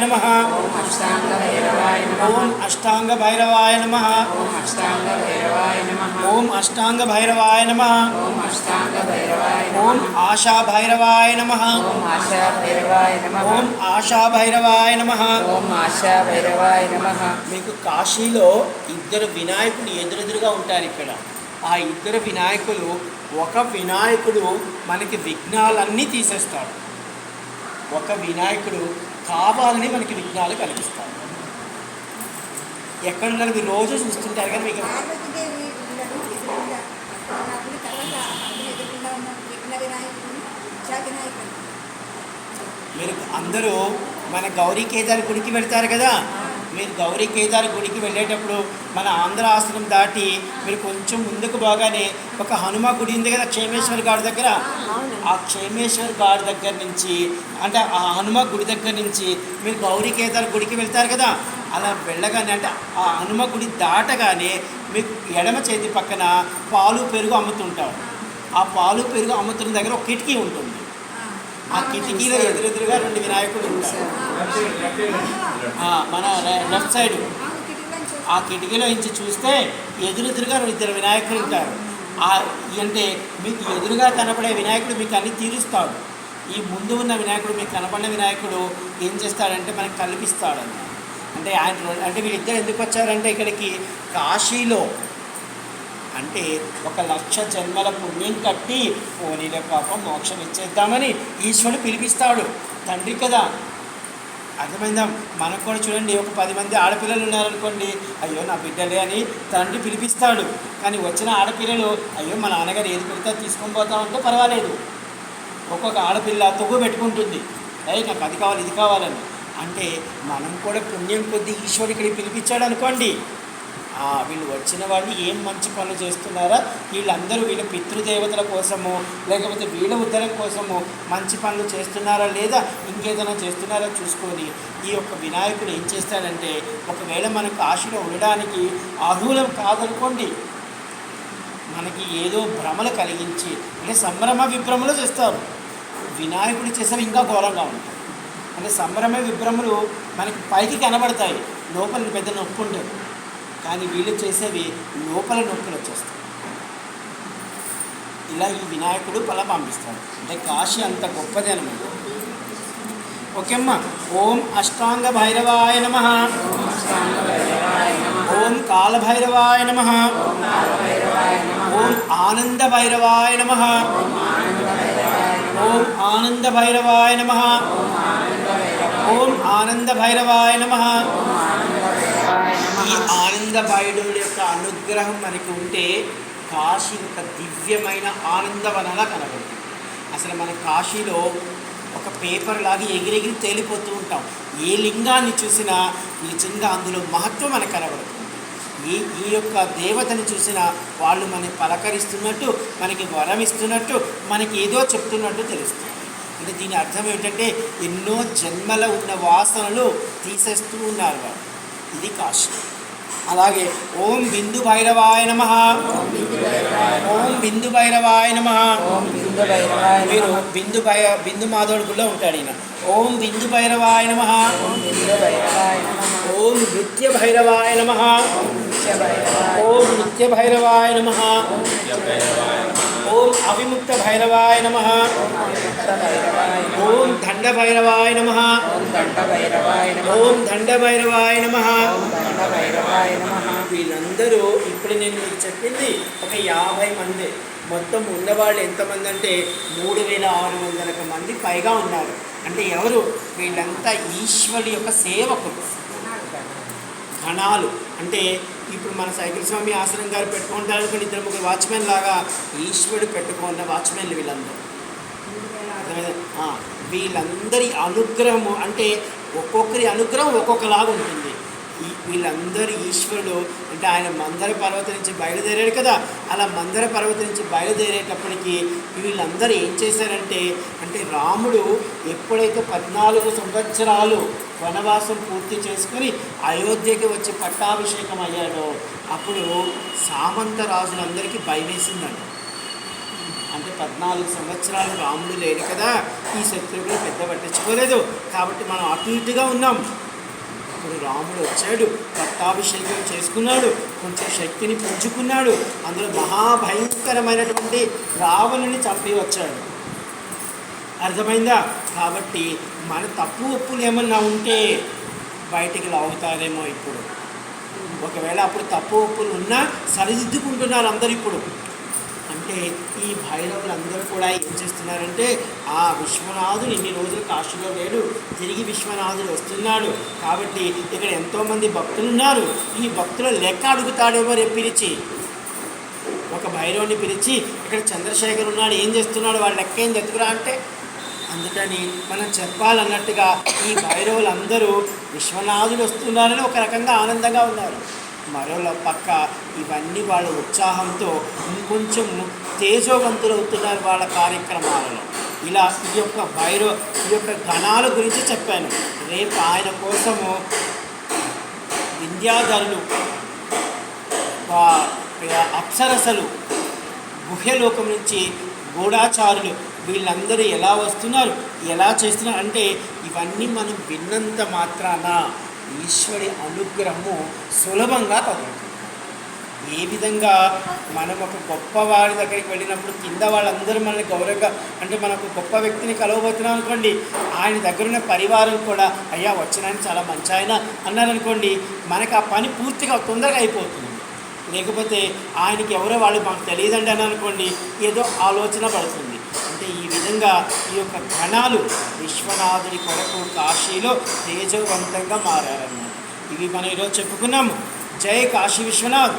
నమ ఓం అష్టాంగ భైరవాయ నమ ఓం అష్టాంగ భైరవాయ నమ ఓం ఓం అష్టాంగ భైరవాయ ఓం ఆశా భైరవాయ భైరవాయ నమ ఓం ఆశా భైరవాయ నమ ఓం ఆశా భైరవాయ నమ మీకు కాశీలో ఇద్దరు వినాయకులు ఎదురెదురుగా ఉంటారు ఇక్కడ. ఆ ఇద్దరు వినాయకులు ఒక వినాయకుడు మనకి విఘ్నాలన్నీ తీసేస్తాడు ఒక వినాయకుడు కావాలని మనకి విఘ్నాలు కలిగిస్తాయి. ఎక్కడ ఉన్నారు మీరు రోజు చూస్తుంటారు కానీ మీకు. మీరు అందరూ మన గౌరీ కేదార్ గుడికి వెళ్తారు కదా. మీరు గౌరీ కేదార్ గుడికి వెళ్ళేటప్పుడు మన ఆంధ్ర ఆశ్రమం దాటి మీరు కొంచెం ముందుకు బాగానే ఒక హనుమ గుడి ఉంది కదా క్షేమేశ్వర్ గాడి దగ్గర? ఆ క్షేమేశ్వర్ గాడి దగ్గర నుంచి అంటే ఆ హనుమ గుడి దగ్గర నుంచి మీరు గౌరీ కేదార్ గుడికి వెళ్తారు కదా? అలా వెళ్ళగానే అంటే ఆ హనుమ గుడి దాటగానే మీకు ఎడమ చేతి పక్కన పాలు పెరుగు అమ్ముతుంటారు. ఆ పాలు పెరుగు అమ్ముతున్న దగ్గర ఒక కిటికీ ఉంటుంది. ఆ కిటికీలో ఎదురెదురుగా రెండు వినాయకుడు ఉంటారు. మన లెఫ్ట్ సైడ్. ఆ కిటికీలో ఇంచి చూస్తే ఎదురెదురుగా రెండు ఇద్దరు వినాయకులు ఉంటారు. అంటే మీకు ఎదురుగా కనపడే వినాయకుడు మీకు అన్ని తీరుస్తాడు. ఈ ముందు ఉన్న వినాయకుడు మీకు కనపడిన వినాయకుడు ఏం చేస్తాడంటే మనకు కల్పిస్తాడు అంటే ఆయన అంటే వీళ్ళిద్దరు ఎందుకు వచ్చారంటే ఇక్కడికి కాశీలో అంటే ఒక లక్ష జన్మల పుణ్యం కట్టి పోనీల పాపం మోక్షం ఇచ్చేద్దామని ఈశ్వరుడు పిలిపిస్తాడు. తండ్రి కదా. అర్థమైందా? మనకు కూడా చూడండి ఒక పది మంది ఆడపిల్లలు ఉన్నారనుకోండి అయ్యో నా బిడ్డలే అని తండ్రి పిలిపిస్తాడు. కానీ వచ్చిన ఆడపిల్లలు అయ్యో మా నాన్నగారు ఏది పెడితే తీసుకొని తీసుకొని పోతామంటే పర్వాలేదు. ఒక్కొక్క ఆడపిల్ల తొగ్గు పెట్టుకుంటుంది. అయ్యి నాకు అది కావాలి ఇది కావాలని. అంటే మనం కూడా పుణ్యం కొద్దీ ఈశ్వరుడు ఇక్కడికి పిలిపించాడు అనుకోండి వీళ్ళు వచ్చిన వాళ్ళు ఏం మంచి పనులు చేస్తున్నారా? వీళ్ళందరూ వీళ్ళ పితృదేవతల కోసము లేకపోతే వీళ్ళ ఉద్ధరణ కోసము మంచి పనులు చేస్తున్నారా లేదా ఇంకేదైనా చేస్తున్నారా చూసుకొని ఈ యొక్క వినాయకుడు ఏం చేస్తాడంటే ఒకవేళ మనకు ఆశలో ఉండడానికి అర్హులం కాదనుకోండి మనకి ఏదో భ్రమలు కలిగించి అంటే సంభ్రమ విభ్రమలు చేస్తారు. వినాయకుడు చేసేవి ఇంకా ఘోరంగా ఉంటాయి. అంటే సంభ్రమ విభ్రమలు మనకి పైకి కనబడతాయి. లోపల పెద్ద నొప్పి ఉంటుంది కానీ వీళ్ళు చేసేవి లోపల నొప్పులు వచ్చేస్తాయి. ఇలా ఈ వినాయకుడు పల పంపిస్తాడు. అంటే కాశీ అంత గొప్పది అనమాట. ఓకే అమ్మా ఓం అష్టాంగ భైరవాయ నమ. ఓం కాలభైరవాయ నమ. ఓం ఆనంద భైరవాయ నమ. ఓం ఆనంద భైరవాయ నమ. ఓం ఆనంద భైరవాయ నమ. ఈ ఆనందబాయుడు యొక్క అనుగ్రహం మనకి ఉంటే కాశీ ఒక దివ్యమైన ఆనందవనలా కనబడుతుంది అసలు మన కాశీలో ఒక పేపర్ లాగా ఎగిరెగిరి తేలిపోతూ ఉంటాం. ఏ లింగాన్ని చూసినా నిజంగా అందులో మహత్వం మనకు కనబడుతుంది. ఈ ఈ యొక్క దేవతని చూసినా వాళ్ళు మనకి పలకరిస్తున్నట్టు మనకి వరం ఇస్తున్నట్టు మనకి ఏదో చెప్తున్నట్టు తెలుస్తుంది. అంటే దీని అర్థం ఏంటంటే ఎన్నో జన్మల ఉన్న వాసనలు తీసేస్తూ ఉన్నారు వాళ్ళు. ఇది కాస్ట్ అలాగే ఓం బిందు భైరవాయ నమ. ఓం బిందు భైరవాయ నమ. బిందు మీరు బిందు భై బిందు మాధవుడి గుళ్ళో ఉంటాడు ఈయన. ఓం బిందు భైరవాయ నమ. ఓం నృత్య భైరవాయ నమ. ఓం నృత్య భైరవాయ నమ. ఓం అవిముక్త భైరవాయ నమ. భైరవాయ ఓం దండ భైరవాయ నమ. ఓం దండ భైరవాయ నమ. ఓం దండ భైరవాయ దండ వీళ్ళందరూ ఇప్పుడు నేను మీకు చెప్పింది ఒక యాభై మంది. మొత్తం ఉన్నవాళ్ళు ఎంతమంది అంటే మూడు వేల ఆరు వందలకు మంది పైగా ఉన్నారు. అంటే ఎవరు? వీళ్ళంతా ఈశ్వరుడి యొక్క సేవకులు. గణాలు అంటే ఇప్పుడు మన సైకిల్ స్వామి ఆశ్రమం గారు పెట్టుకుంటారు కానీ ఇద్దరు ముగ్గురు వాచ్మెన్ లాగా ఈశ్వరుడు పెట్టుకున్న వాచ్మెన్లు వీళ్ళందరూ. వీళ్ళందరి అనుగ్రహము అంటే ఒక్కొక్కరి అనుగ్రహం ఒక్కొక్కలాగా ఉంటుంది. వీళ్ళందరూ ఈశ్వరుడు. అంటే ఆయన మందర పర్వతం నుంచి బయలుదేరాడు కదా. అలా మందర పర్వతం నుంచి బయలుదేరేటప్పటికి వీళ్ళందరూ ఏం చేశారంటే అంటే రాముడు ఎప్పుడైతే పద్నాలుగు సంవత్సరాలు వనవాసం పూర్తి చేసుకుని అయోధ్యకి వచ్చి పట్టాభిషేకం అయ్యాడో అప్పుడు సామంత రాజులందరికీ భయం అంటే పద్నాలుగు సంవత్సరాలు రాముడు లేడు కదా ఈ శత్రువులు పెద్ద పట్టించుకోలేదు. కాబట్టి మనం అటు ఇటుగా ఉన్నాం. అప్పుడు రాముడు వచ్చాడు పట్టాభిషేకం చేసుకున్నాడు కొంచెం శక్తిని పుంజుకున్నాడు. అందులో మహాభయంకరమైనటువంటి రావణుని చంపి వచ్చాడు. అర్థమైందా? కాబట్టి మన తప్పు ఒప్పులు ఏమన్నా ఉంటే బయటికి లాగుతారేమో ఇప్పుడు. ఒకవేళ అప్పుడు తప్పు ఒప్పులు ఉన్నా సరిదిద్దుకుంటున్నారు అందరు ఇప్పుడు. అంటే ఈ భైరవులు అందరూ కూడా ఏం చేస్తున్నారంటే ఆ విశ్వనాథుడు ఇన్ని రోజులు కాశీలో లేడు తిరిగి విశ్వనాథుడు వస్తున్నాడు. కాబట్టి ఇక్కడ ఎంతోమంది భక్తులు ఉన్నారు ఈ భక్తుల లెక్క అడుగుతాడేమో రేపు పిలిచి. ఒక భైరవుని పిలిచి ఇక్కడ చంద్రశేఖర్ ఉన్నాడు ఏం చేస్తున్నాడు? వాడు లెక్క ఏం ఎత్తుకురా అంటే అందుకని మనం చెప్పాలన్నట్టుగా ఈ భైరవులందరూ విశ్వనాథుడు వస్తున్నారని ఒక రకంగా ఆనందంగా ఉన్నారు. మరోలో పక్క ఇవన్నీ వాళ్ళ ఉత్సాహంతో ఇంకొంచెం తేజోవంతులు అవుతున్నారు వాళ్ళ కార్యక్రమాలలో. ఇలా ఈ యొక్క భైరవ ఈ యొక్క గణాల గురించి చెప్పాను. రేపు ఆయన కోసము విద్యాధరులు అప్సరసలు గుహ్యలోకం నుంచి గూఢాచారులు వీళ్ళందరూ ఎలా వస్తున్నారు ఎలా చేస్తున్నారు అంటే ఇవన్నీ మనం విన్నంత మాత్రాన ఈశ్వరి అనుగ్రహము సులభంగా కలుగుతుంది ఏ విధంగా మనం ఒక గొప్ప వారి దగ్గరికి వెళ్ళినప్పుడు కింద వాళ్ళందరూ మనల్ని గౌరవంగా అంటే మనకు గొప్ప వ్యక్తిని కలవబోతున్నాం అనుకోండి ఆయన దగ్గరున్న పరివారం కూడా అయ్యా వచ్చినాయని చాలా మంచి ఆయన అన్నారనుకోండి మనకు ఆ పని పూర్తిగా తొందరగా అయిపోతుంది. లేకపోతే ఆయనకి ఎవరో వాళ్ళు మాకు తెలియదండి అని అనుకోండి ఏదో ఆలోచన పడుతుంది. అంటే ఈ విధంగా ఈ యొక్క గణాలు విశ్వనాథుడి కొరకు కాశీలో తేజవంతంగా మారారన్నమాట. ఇవి మనం ఈరోజు చెప్పుకున్నాము. జై కాశీ విశ్వనాథ్.